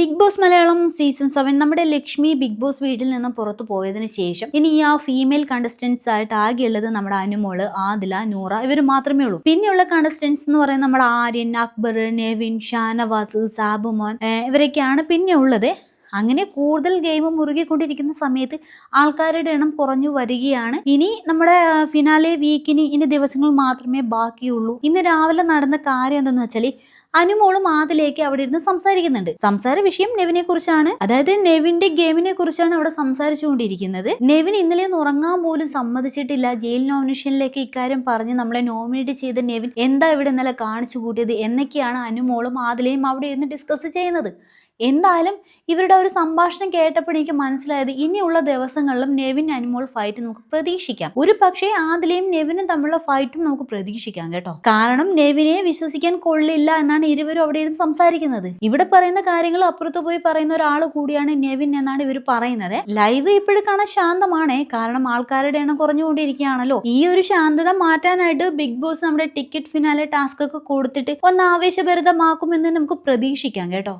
Bigg Boss Malayalam season seven നമ്മുടെ Lakshmi big boss വീട്ടിൽ നിന്ന് പുറത്തു പോയതിനു ശേഷം ഇനി ആ ഫീമെയിൽ കണ്ടസ്റ്റൻസ് ആയിട്ട് ആകെയുള്ളത് നമ്മുടെ അനുമോൾ ആദില നൂറ ഇവർ മാത്രമേ ഉള്ളൂ. പിന്നെയുള്ള കണ്ടസ്റ്റൻസ് എന്ന് പറയുന്നത് നമ്മുടെ ആര്യൻ അക്ബർ നെവിൻ ഷാനവാസ് സാബുമോൻ ഇവരൊക്കെയാണ് പിന്നെ ഉള്ളത് അങ്ങനെ കൂടുതൽ ഗെയിം മുറുകിക്കൊണ്ടിരിക്കുന്ന സമയത്ത് ആൾക്കാരുടെ എണ്ണം കുറഞ്ഞു വരികയാണ്. ഇനി നമ്മുടെ ഫിനാലെ വീക്കിന് ഇനി ദിവസങ്ങൾ മാത്രമേ ബാക്കിയുള്ളൂ. ഇന്ന് രാവിലെ നടന്ന കാര്യം എന്തെന്ന് വെച്ചാൽ അനുമോളും ആദിലേക്ക് അവിടെ ഇരുന്ന് സംസാരിക്കുന്നുണ്ട്. സംസാര വിഷയം നെവിനെ കുറിച്ചാണ്. അതായത് നെവിന്റെ ഗെയിമിനെ കുറിച്ചാണ് അവിടെ സംസാരിച്ചുകൊണ്ടിരിക്കുന്നത്. നെവിൻ ഇന്നലെ ഉറങ്ങാൻ പോലും സമ്മതിച്ചിട്ടില്ല. ജയിൽ നോമിനേഷനിലേക്ക് ഇക്കാര്യം പറഞ്ഞ് നമ്മളെ നോമിനേറ്റ് ചെയ്ത നെവിൻ എന്താ ഇവിടെ ഇന്നലെ കാണിച്ചു കൂട്ടിയത്? എന്നൊക്കെയാണ് അനുമോളും ആദിലയും അവിടെ ഇരുന്ന് ഡിസ്കസ് ചെയ്യുന്നത്. എന്തായാലും ഇവരുടെ ഒരു സംഭാഷണം കേട്ടപ്പോൾ എനിക്ക് മനസ്സിലായത് ഇനിയുള്ള ദിവസങ്ങളിലും നെവിൻ അനുമോൾ ഫൈറ്റ് നമുക്ക് പ്രതീക്ഷിക്കാം. ഒരു പക്ഷേ ആദിലയും നെവിനും തമ്മിലുള്ള ഫൈറ്റും നമുക്ക് പ്രതീക്ഷിക്കാം കേട്ടോ. കാരണം നെവിനെ വിശ്വസിക്കാൻ കൊള്ളില്ല എന്നാണ് ഇരുവരും അവിടെ ഇരുന്ന് സംസാരിക്കുന്നത്. ഇവിടെ പറയുന്ന കാര്യങ്ങൾ അപ്പുറത്ത് പോയി പറയുന്ന ഒരാൾ കൂടിയാണ് നെവിൻ എന്നാണ് ഇവർ പറയുന്നത്. ലൈവ് ഇപ്പോഴും കാണാൻ ശാന്തമാണ്. കാരണം ആൾക്കാരുടെ എണ്ണം കുറഞ്ഞുകൊണ്ടിരിക്കുകയാണല്ലോ. ഈ ഒരു ശാന്തത മാറ്റാനായിട്ട് ബിഗ് ബോസ് നമ്മുടെ ടിക്കറ്റ് ഫിനാലെ ടാസ്ക് ഒക്കെ കൊടുത്തിട്ട് ഒന്ന് ആവേശഭരിതമാക്കുമെന്ന് നമുക്ക് പ്രതീക്ഷിക്കാം കേട്ടോ.